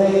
தந்தை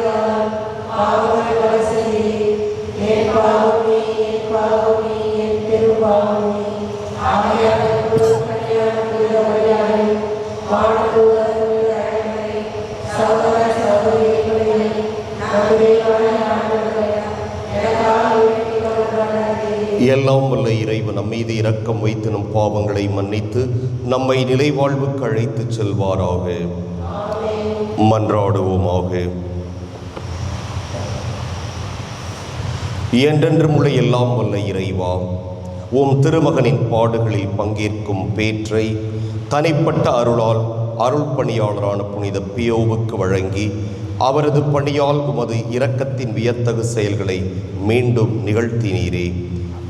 எல்லாம் வல்ல இறைவன் நம் மீது இரக்கம் வைத்து நம் பாவங்களை மன்னித்து நம்மை நிலைவாழ்வுக்கு அழைத்துச் செல்வாராக. மன்றாடுவோமாக. என்றென்றும் உள்ள எல்லாம் வல்ல இறைவா. உம் திருமகனின் பாடுகளில் பங்கேற்கும் பேற்றை தனிப்பட்ட அருளால் அருள் பணியாளரான புனித பியோவுக்கு வழங்கி அவரது பணியால் உமது இரக்கத்தின் வியத்தகு செயல்களை மீண்டும் நிகழ்த்தினீரே.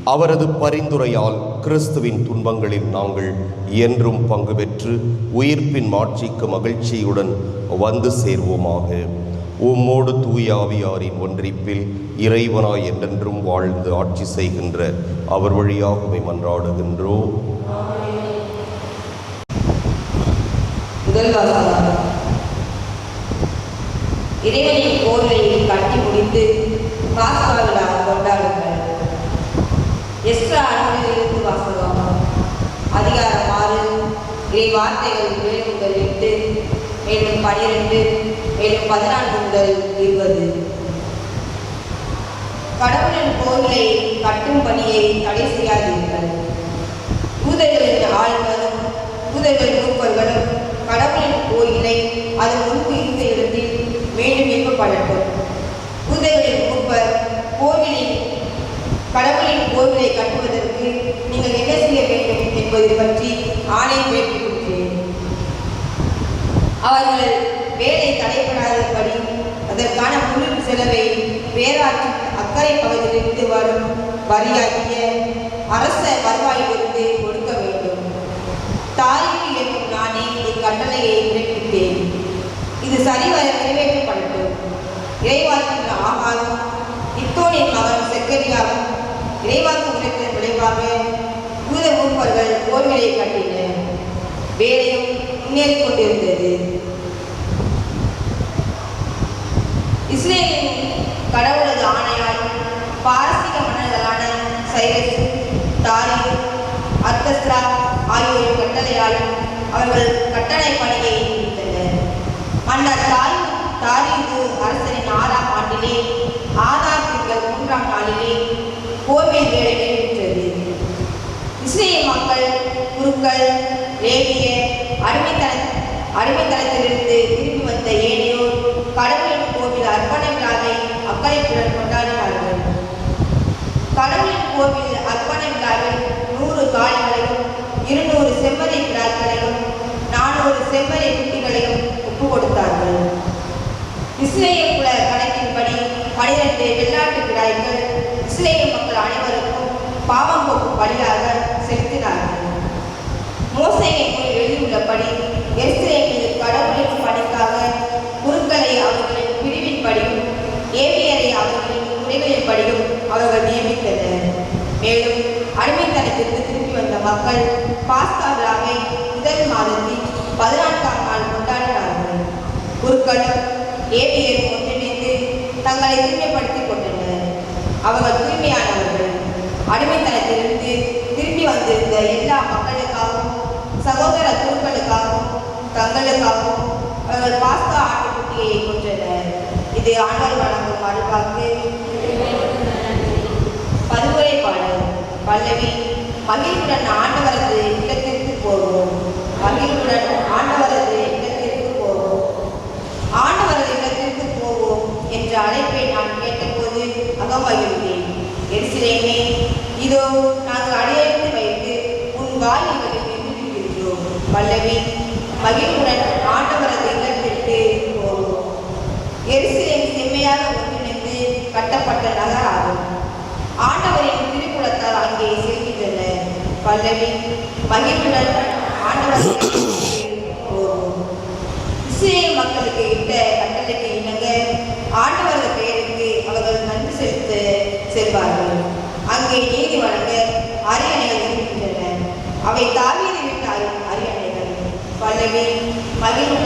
அவரது பரிந்துரையால் கிறிஸ்துவின் துன்பங்களில் நாங்கள் என்றும் பங்கு பெற்று உயிர்ப்பின் மாட்சிக்கு மகிழ்ச்சியுடன் வந்து சேர்வோமாக. உம்மோடு தூயாவியாரின் ஒன்றிப்பில் இறைவனாய் என்றென்றும் வாழ்ந்து ஆட்சி செய்கின்ற அவர் வழியாகவே மன்றாடுகின்றோம் இறைவனின் கோவிலை கட்டி முடித்து பாஸ்கா விழா கொண்டாடுங்கள். எஸ்ரா அனுமதியிலிருந்து வாசகம். அதிகாரம் ஆறு. இறை வார்த்தைகள் ஏழு முதல் எட்டு மேலும் பனிரெண்டு மேலும் பதினான்கு முதல் இருபது. கடவுளின் கோவிலை கட்டும் பணியை தடை செய்யாதீர்கள். யூதர்களின் ஆள்களும் யூதர்களின் மூப்பர்களும் கடவுளின் கோயிலை அதன் முன்பு இருந்த இடத்தில் மீண்டும் எழுப்பப்படட்டும். யூதர்களின் மூப்பர் கோவிலின் கடவுளின் கோவிலை கட்டுவதற்கு நீங்கள் என்ன செய்ய வேண்டும் என்பது பற்றி ஆணை கேட்டுக்கொள்கிறேன். அவர்கள் வேலை தடைபடாதபடி அதற்கான முழு செலவை பேராற்றின் அக்கறை பகுதியிலிருந்து வரும் வரியாகிய அரச வருவாயிலிருந்து கொடுக்க வேண்டும். தாரிக்கு என்னும் நானே இக்கட்டளையை பிறப்பித்தேன். இது சரிவர நிறைவேற்றப்படட்டும். இறைவாக்கின்ற ஆகாரம் இத்தோனின் மகன் செக்கரியாவும் இறைவாக்கு உரைத்ததன் விளைவாக யூத மூப்பர்கள் கோவிலை கட்டினர். வேலையும் முன்னேறிக் கொண்டிருந்தது. இஸ்ரேலின் கடவுளது ஆணையால் பாரசீக மன்னர்களான சைரஸ் தாரியு அர்த்தஸ்ரா ஆகியோரின் கட்டளையால் அவர்கள் கட்டளை பணியை முடித்தனர் மன்னர் தாய் தாரீது அரசரின் ஆறாம் ஆண்டிலே ஆதார் திங்கள் மூன்றாம் நாளிலே கோவில் வேலை நிறைவேற்றது இஸ்ரேல் மக்கள் குருக்கள் லேவிய அடிமைத்தன அடிமைத்தனத்திலிருந்து திரும்பி வந்த ஏனையோர் கடவுள் அக்கறைப்புடன் கொண்டாடினார்கள் கடவுளின் கோவில் அர்ப்பண விழாவில் நூறு காளைகளையும் இருநூறு செம்மறி கிடாக்களையும் நானூறு செம்மறி குட்டிகளையும் ஒப்பு கொடுத்தார்கள். இஸ்ரேல் குல கணக்கின்படி பனிரெண்டு வெள்ளாட்டு கிடாய்கள் இஸ்ரேல் மக்கள் அனைவருக்கும் பாவம் போக்கும் பலியாக செலுத்தினார்கள் மோசையை போய் எழுதியுள்ளபடி எருசலேமில் கடவுளின் பணிக்காக குருக்களை அவர்களின் பிரிவின்படியும் ஏவியரை அவர்களின் முறைகளின்படியும் அவர்கள் நியமித்தனர் மேலும் அடிமைத்தனத்திற்கு திரும்பி வந்த மக்கள் பாஸ்கா விழாவை முதல் மாதத்தில் பதினான்காம் நாள் கொண்டாடினார்கள் குருக்களும் ஏவியரும் ஒன்றிணைந்து தங்களை தூய்மைப்படுத்திக் கொண்டனர். அவர்கள் தூய்மையானவர்கள். அடிமைத்தனத்திலிருந்து திரும்பி வந்திருந்த எல்லா மக்களுக்காகவும் சகோதர குருக்களுக்காகவும் தங்களுக்காகவும் அவர்கள் பாஸ்கா ஆட்டுக்குட்டியை கொன்றனர். இது ஆண்டவர் வழங்கும் அருள்வாக்கு பதுவுரை பாடல். பல்லவி மகிழ்வுடன் ஆண்டவரது இல்லத்திற்கு போவோம். மகிழ்வுடன் ஆண்டவரது இல்லத்திற்கு போவோம். ஆண்டவரது இல்லத்திற்கு போவோம் என்ற அழைப்பை நான் கேட்டபோது அகமகிழ்ந்தேன் எரிசிலேமே இதோ நாங்கள் அடியெடுத்து வைத்து உன் வாயில்களை நின்று இருக்கிறோம். மகிழ்வுடன் ஆண்டவரது இல்லத்திற்கு போவோம். எருசலேம் செம்மையாக ஒன்றிணைந்து கட்டப்பட்ட நகராகும். ஆண்டவரின் பல்லவி மகிழ்வுடன் ஆண்டவர் இஸ்ரேல் மக்களுக்கு இட்ட கட்டளைக்கு இணங்க ஆண்டவரது பெயருக்கு அவர்கள் நன்றி செலுத்து செல்வார்கள். அங்கே நீதி வழங்க அரியணைகள் இருக்கின்றன. அவை தாவீது விட்டாலும் அரியணைகள். பல்லவி மகிழ்வு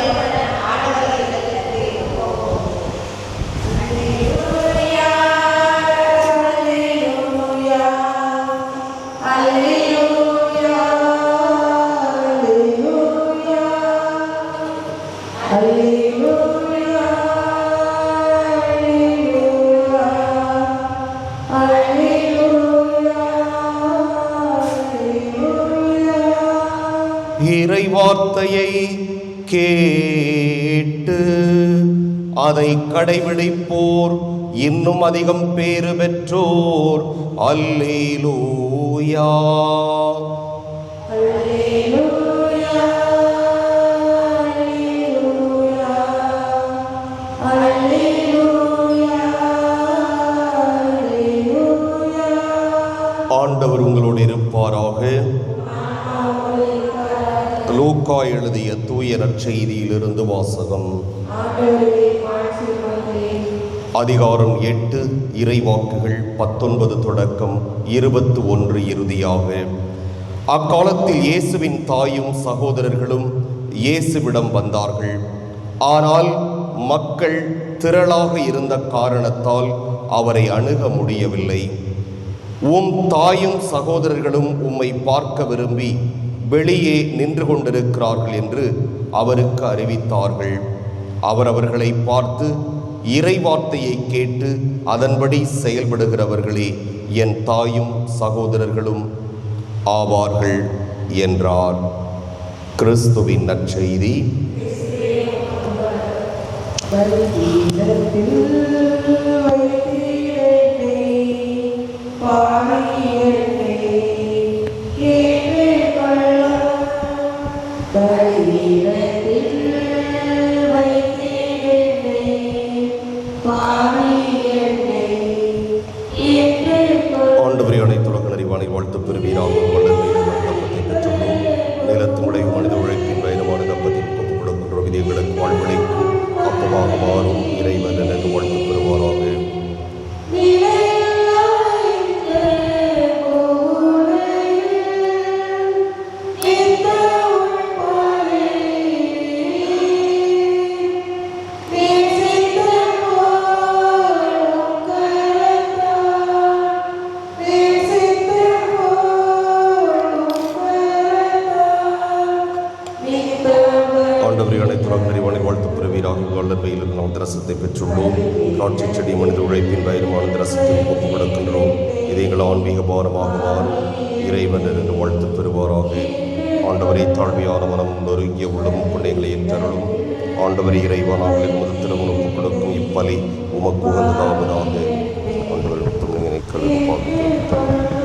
அதை கடைபிடிப்போர். இன்னும் அதிகம் பேறு பெற்றோர். அல்லேலூயா. ஆண்டவர் உங்களோடு இருப்பாராக. லூக்கா எழுதிய தூய நற்செய்தியிலிருந்து வாசகம். அதிகாரம் எட்டு இறைவாக்குகள் பத்தொன்பது தொடக்கம் இருபத்து ஒன்று இறுதியாக. அக்காலத்தில் இயேசுவின் தாயும் சகோதரர்களும் இயேசுவிடம் வந்தார்கள். ஆனால் மக்கள் திரளாக இருந்த காரணத்தால் அவரை அணுக முடியவில்லை. உம் தாயும் சகோதரர்களும் உம்மை பார்க்க விரும்பி வெளியே நின்று கொண்டிருக்கிறார்கள் என்று அவருக்கு அறிவித்தார்கள். அவர் அவர்களை பார்த்து இறைவார்த்தையை கேட்டு அதன்படி செயல்படுகிறவர்களே என் தாயும் சகோதரர்களும் ஆவார்கள் என்றார். கிறிஸ்துவின் நற்செய்தி. பாரி bottle. ரசத்தை பெற்றுள்ளோம். காட்சி செடி மனித உழைப்பின் பயணமான ரசத்தில் ஒப்புக் கொடுக்கின்றோம் இதை எங்கள் ஆன்மீக பாரமாக மாறும் இறைவன் என்று வாழ்த்து பெறுவாராக. ஆண்டவரை தாழ்மையான மனம் நொறுங்கிய உள்ளமும் புண்ணியங்களை ஏற்றருளும். ஆண்டவரை இறைவன் அவர்களின் முதத்திலும் ஒப்புக் கொடுக்கும் இப்பலி உமக்கு உகந்ததாவதாக ஆண்டவர் துணியினை கழுவு பார்த்து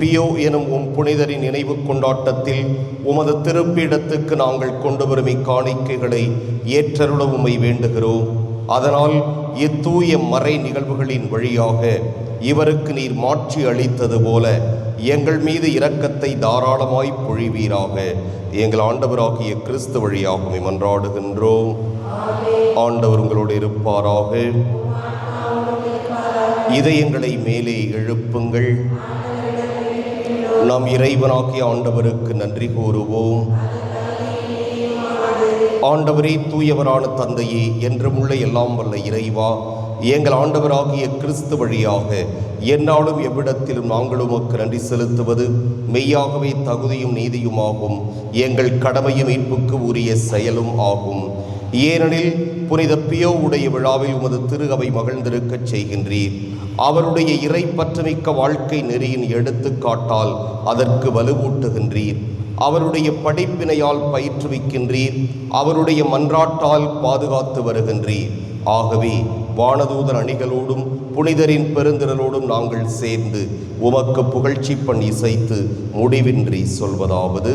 பியோ எனும் உம் புனிதரின் நினைவு கொண்டாட்டத்தில் உமது திருப்பீடத்துக்கு நாங்கள் கொண்டு வரும் இக்காணிக்கைகளை ஏற்றருள உமை வேண்டுகிறோம். அதனால் இத்தூய மறை நிகழ்வுகளின் வழியாக இவருக்கு நீர் மாட்சி அளித்தது போல எங்கள் மீது இரக்கத்தை தாராளமாய் பொழிவீராக. எங்கள் ஆண்டவராகிய கிறிஸ்து வழியாக மன்றாடுகின்றோம் ஆண்டவர் உங்களோடு இருப்பாராக. இதயங்களை மேலே எழுப்புங்கள். நாம் இறைவனாகிய ஆண்டவருக்கு நன்றி கூறுவோம். ஆண்டவரே தூயவரான தந்தையே என்றுமுள்ள எல்லாம் வல்ல இறைவா எங்கள் ஆண்டவராகிய கிறிஸ்து வழியாக என்னாலும் எவ்விடத்திலும் நாங்கள் உமக்கு நன்றி செலுத்துவது மெய்யாகவே தகுதியும் நீதியுமாகும் எங்கள் கடமையும் மீட்புக்கு உரிய செயலும் ஆகும். ஏனெனில் புனித பியோ உடைய விழாவில் உமது திரு அவை மகிழ்ந்திருக்கச் செய்கின்றீர். அவருடைய இறை பற்றமிக்க வாழ்க்கை நெறியின் எடுத்துக்காட்டால் அதற்கு வலுவூட்டுகின்றீர். அவருடைய படிப்பினையால் பயிற்றுவிக்கின்றீர். அவருடைய மன்றாட்டால் பாதுகாத்து வருகின்றீர். ஆகவே வானதூதர் அணிகளோடும் புனிதரின் பெருந்திரலோடும் நாங்கள் சேர்ந்து உமக்கு புகழ்ச்சி பண் இசைத்து முடிவின்றி சொல்வதாவது.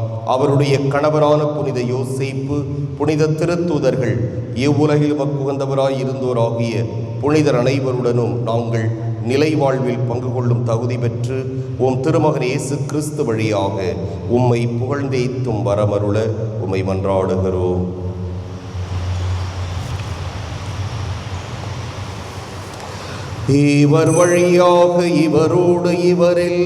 அவருடைய கணவரான புனித யோசிப்பு புனித திருத்தூதர்கள் இவ்வுலகில் மக்குகந்தவராய் இருந்தோராகிய புனிதர் அனைவருடனும் நாங்கள் நிலை வாழ்வில் பங்கு கொள்ளும் தகுதி பெற்று உம் திருமகன் இயேசு கிறிஸ்து வழியாக உம்மை புகழ்ந்தேத்தும் வரமருள உம்மை மன்றாடுகிறோம். இவர் வழியாக இவரோடு இவரில்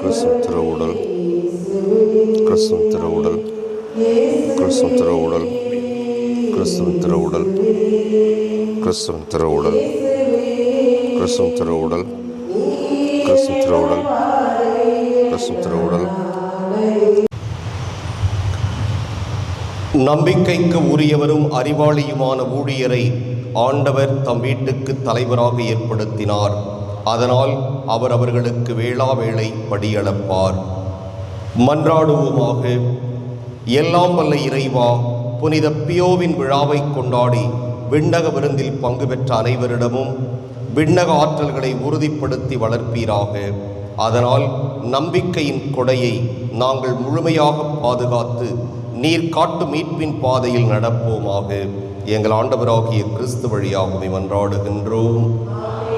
கிறிஸ்துவின் திருவுடல் கிறிஸ்துவின் திருவுடல் கிறிஸ்துவின் திருவுடல் கிறிஸ்துவின் திருவுடல் கிறிஸ்துவின் திருவுடல் கிறிஸ்துவின் திருவுடல் கிறிஸ்துவின் திருவுடல் கிறிஸ்துவின் திருவுடல். நம்பிக்கைக்கு உரியவரும் அறிவாளியுமான ஊழியரை ஆண்டவர் தம் வீட்டுக்கு தலைவராக ஏற்படுத்தினார். அதனால் அவர் அவர்களுக்கு வேளா வேளை படியளப்பார் மன்றாடுவோமாக. எல்லாம் வல்ல இறைவா புனித பியோவின் விழாவை கொண்டாடி விண்ணக விருந்தில் பங்கு பெற்ற அனைவரிடமும் விண்ணக ஆற்றல்களை உறுதிப்படுத்தி வளர்ப்பீராக. அதனால் நம்பிக்கையின் கொடையை நாங்கள் முழுமையாக பாதுகாத்து நீர் காட்டு மீட்பின் பாதையில் நடப்போமாக. எங்கள் ஆண்டவராகிய கிறிஸ்து வழியாகவே மன்றாடுகின்றோம்.